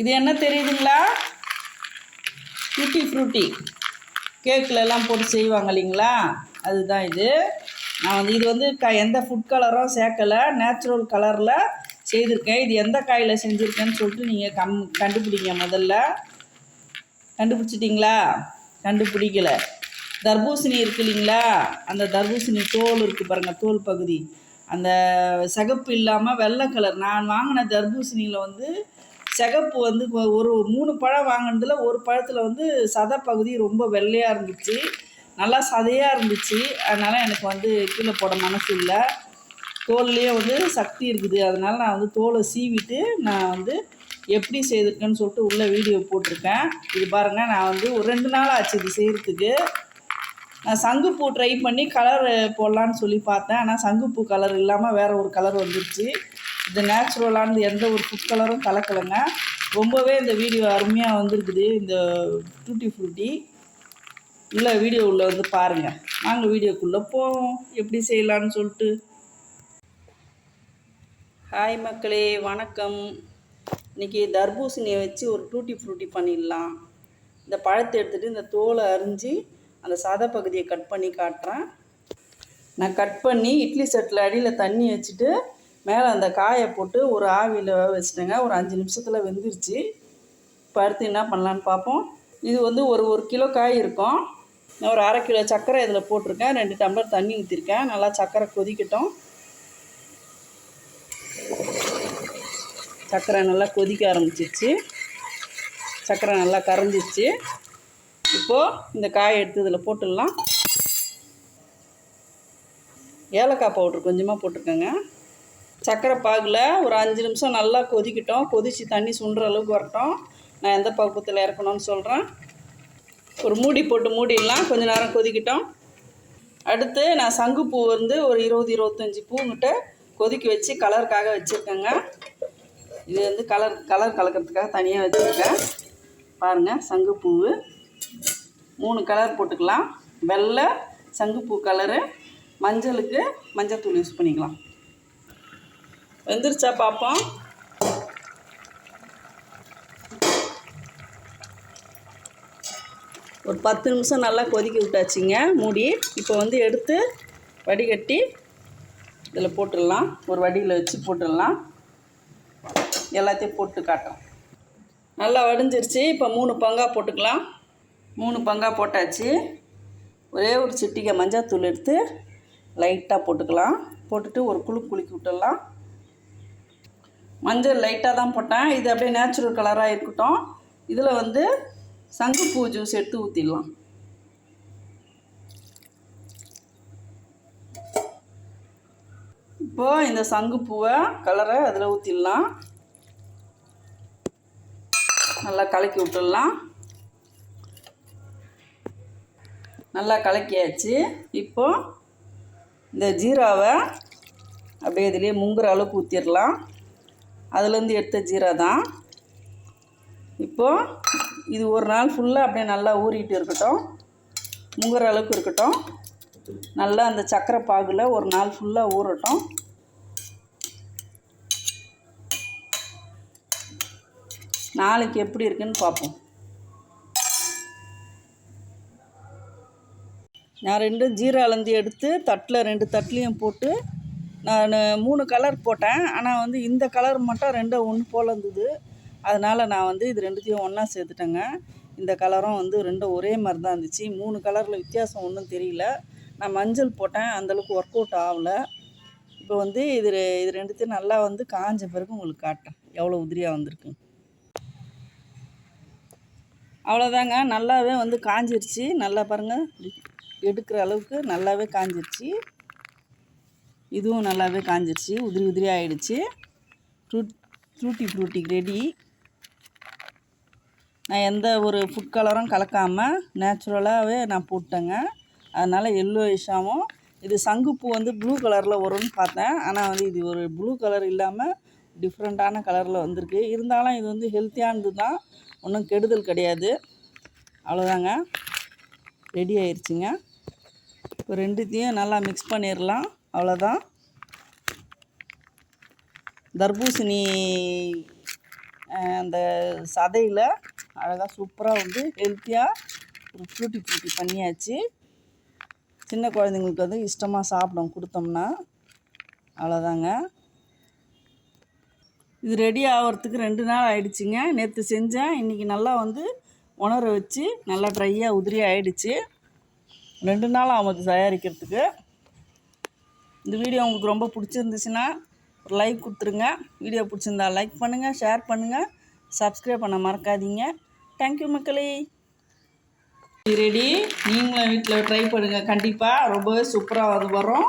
இது என்ன தெரியுதுங்களா? டூட்டி ஃப்ரூட்டி கேக்கில் எல்லாம் போட்டு செய்வாங்க இல்லைங்களா? அதுதான் இது. நான் வந்து இது வந்து க எந்த ஃபுட் கலரும் சேர்க்கலை. நேச்சுரல் கலரில் செய்திருக்கேன். இது எந்த காயில் செஞ்சுருக்கேன்னு சொல்லிட்டு நீங்கள் கம் கண்டுபிடிங்க முதல்ல. கண்டுபிடிச்சிட்டிங்களா? கண்டுபிடிக்கலை. தர்பூசணி இருக்கு இல்லைங்களா? அந்த தர்பூசணி தோல் இருக்குது பாருங்கள் தோல் பகுதி. அந்த சிகப்பு இல்லாமல் வெள்ளை கலர் நான் வாங்கின தர்பூசணியில் வந்து சிகப்பு வந்து ஒரு மூணு பழம் வாங்கினதுல ஒரு பழத்தில் வந்து சதை பகுதி ரொம்ப வெள்ளையாக இருந்துச்சு. நல்லா சதையாக இருந்துச்சு. அதனால் எனக்கு வந்து கீழே போட மனசு இல்லை. தோல்லையே வந்து சக்தி இருக்குது. அதனால் நான் வந்து தோலை சீவிட்டு நான் வந்து எப்படி செய்திருக்கேன்னு சொல்லிட்டு உள்ளே வீடியோ போட்டிருக்கேன். இது பாருங்கள் நான் வந்து ஒரு ரெண்டு நாள் ஆச்சு இது செய்கிறதுக்கு நான் சங்குப்பூ ட்ரை பண்ணி கலர் போடலான்னு சொல்லி பார்த்தேன். ஆனால் சங்குப்பூ கலர் இல்லாமல் வேறு ஒரு கலர் வந்துருச்சு. இது நேச்சுரலானது எந்த ஒரு ஃபுட் கலரும் கலக்கலைங்க. ரொம்பவே இந்த வீடியோ அருமையாக வந்திருக்குது. இந்த டூட்டி ஃப்ரூட்டி உள்ளே வீடியோ வந்து பாருங்கள் நாங்கள் வீடியோக்குள்ளே போவோம். எப்படி செய்யலான்னு சொல்லிட்டு. ஹாய் மக்களே வணக்கம். இன்றைக்கி தர்பூசணியை வச்சு ஒரு டூட்டி ஃப்ரூட்டி பண்ணிடலாம். இந்த பழத்தை எடுத்துகிட்டு இந்த தோலை அரிஞ்சு அந்த சதை பகுதியை கட் பண்ணி காட்டுறேன். நான் கட் பண்ணி இட்லி செட்டில் அடியில் தண்ணி வச்சுட்டு மேலே அந்த காயை போட்டு ஒரு ஆவியில் வச்சுட்டேங்க. ஒரு அஞ்சு நிமிஷத்தில் வெந்துருச்சு. இப்போ என்ன பண்ணலான்னு பார்ப்போம் இது வந்து ஒரு ஒரு கிலோ காய் இருக்கும். நான் ஒரு அரை கிலோ சர்க்கரை இதில் போட்டிருக்கேன். ரெண்டு டம்ளர் தண்ணி ஊற்றிருக்கேன் நல்லா சர்க்கரை கொதிக்கட்டும். சர்க்கரை நல்லா கொதிக்க ஆரம்பிச்சிருச்சு. சர்க்கரை நல்லா கரைஞ்சிருச்சு. இப்போது இந்த காயை எடுத்து இதில் போட்டுடலாம். ஏலக்காய் பவுட்ரு கொஞ்சமாக போட்டிருக்கேங்க. சர்க்கரை பாகில் ஒரு அஞ்சு நிமிஷம் நல்லா கொதிக்கட்டும். கொதித்து தண்ணி சுண்டுற அளவுக்கு வரட்டும். நான் எந்த பக்குவத்தில் இறக்கணும்னு சொல்கிறேன் ஒரு மூடி போட்டு மூடிடலாம். கொஞ்ச நேரம் கொதிக்கட்டும். அடுத்து நான் சங்குப்பூ வந்து ஒரு இருபது இருபத்தஞ்சி பூங்கிட்ட கொதிக்க வச்சு கலருக்காக வச்சுருக்கேங்க. இது வந்து கலர் கலர் கலக்கிறதுக்காக தனியாக வச்சுருக்கேன். பாருங்கள் சங்குப்பூவு. மூணு கலர் போட்டுக்கலாம். வெள்ளை சங்குப்பூ கலரு. மஞ்சளுக்கு மஞ்சள் தூள் யூஸ் பண்ணிக்கலாம். வெந்துருச்சா பார்ப்போம் ஒரு பத்து நிமிஷம் நல்லா கொதிக்க விட்டாச்சுங்க மூடி. இப்போ வந்து எடுத்து வடிகட்டி இதில் போட்டுடலாம். ஒரு வடியில் வச்சு போட்டுடலாம். எல்லாத்தையும் போட்டு காட்டுறோம். நல்லா வடிஞ்சிருச்சு. இப்போ மூணு பங்காக போட்டுக்கலாம். மூணு பங்காக போட்டாச்சு. ஒரே ஒரு சிட்டிக்கை மஞ்சள் எடுத்து லைட்டாக போட்டுக்கலாம். போட்டுட்டு ஒரு குழு குலுக்கி விட்டுடலாம். மஞ்சள் லைட்டாக தான் போட்டேன். இது அப்படியே நேச்சுரல் கலராக இருக்கட்டும். இதில் வந்து சங்குப்பூ ஜூஸ் எடுத்து ஊற்றிடலாம் இப்போது இந்த சங்குப்பூவை கலரை அதில் ஊற்றிடலாம் நல்லா கலக்கி விட்டுடலாம். நல்லா கலக்கியாச்சு. இப்போது இந்த ஜீராவை அப்படியே இதுலேயே முங்குற அளவுக்கு ஊற்றிடலாம் அதுலேருந்து எடுத்த ஜீரா தான். இப்போது இது ஒரு நாள் ஃபுல்லாக அப்படியே நல்லா ஊறிட்டு இருக்கட்டும். முங்குற அளவுக்கு இருக்கட்டும். நல்லா அந்த சக்கரை பாகில் ஒரு நாள் ஃபுல்லாக ஊறட்டும். நாளைக்கு எப்படி இருக்குன்னு பார்ப்போம். நான் ரெண்டும் ஜீரா எடுத்து தட்டில் ரெண்டு தட்லையும் போட்டு நான் மூணு கலர் போட்டேன். ஆனால் வந்து இந்த கலர் மட்டும் ரெண்டும் ஒன்று போல் இருந்தது. அதனால் நான் வந்து இது ரெண்டுத்தையும் ஒன்றா சேர்த்துட்டேங்க. இந்த கலரும் வந்து ரெண்டும் ஒரே மாதிரி தான் இருந்துச்சு. மூணு கலரில் வித்தியாசம் ஒன்றும் தெரியல. நான் மஞ்சள் போட்டேன். அந்தளவுக்கு ஒர்க் அவுட் ஆகலை. இப்போ வந்து இது இது ரெண்டுத்தையும் நல்லா வந்து காஞ்ச பிறகு உங்களுக்கு காட்டேன் எவ்வளோ உதிரியாக வந்திருக்கு. அவ்வளோதாங்க நல்லாவே வந்து காஞ்சிருச்சு. நல்லா பாருங்கள் எடுக்கிற அளவுக்கு நல்லாவே காஞ்சிருச்சு. இதுவும் நல்லாவே காஞ்சிருச்சு. உதிரி உதிரி ஆகிடுச்சு ஃப்ரூட் ஃப்ரூட்டி ஃப்ரூட்டி ரெடி நான் எந்த ஒரு ஃபுட் கலரும் கலக்காமல் நேச்சுரலாகவே நான் போட்டேங்க. அதனால் எல்லோ இஷாவும் இது சங்குப்பூ வந்து ப்ளூ கலரில் வரும்னு பார்த்தேன். ஆனால் வந்து இது ஒரு ப்ளூ கலர் இல்லாமல் டிஃப்ரெண்ட்டான கலரில் வந்திருக்கு. இருந்தாலும் இது வந்து ஹெல்த்தியானது தான். ஒன்றும் கெடுதல் கிடையாது. அவ்வளோதாங்க ரெடி ஆயிடுச்சுங்க இப்போ ரெண்டுத்தையும் நல்லா மிக்ஸ் பண்ணிடலாம் அவ்வளோதான். தர்பூசணி அந்த சதையில் அழகாக சூப்பராக வந்து ஹெல்த்தியாக ஒரு ஃப்ரூட்டி ஃப்ரூட்டி பண்ணியாச்சு. சின்ன குழந்தைங்களுக்கு வந்து இஷ்டமாக சாப்பிடும் கொடுத்தோம்னா. அவ்வளோதாங்க. இது ரெடி ஆகிறதுக்கு ரெண்டு நாள் ஆயிடுச்சுங்க. நேற்று செஞ்சேன். இன்றைக்கி நல்லா வந்து உணர வச்சு நல்லா ட்ரையாக உதிரி ஆயிடுச்சு. ரெண்டு நாள் ஆகும் தயாரிக்கிறதுக்கு. இந்த வீடியோ உங்களுக்கு ரொம்ப பிடிச்சிருந்துச்சுன்னா ஒரு லைக் கொடுத்துருங்க. வீடியோ பிடிச்சிருந்தா லைக் பண்ணுங்கள் ஷேர் பண்ணுங்கள் சப்ஸ்கிரைப் பண்ண மறக்காதீங்க. தேங்க்யூ மக்களே. ரெடி நீங்களும் வீட்டில் ட்ரை பண்ணுங்கள் கண்டிப்பாக ரொம்பவே சூப்பராக அது வரும்.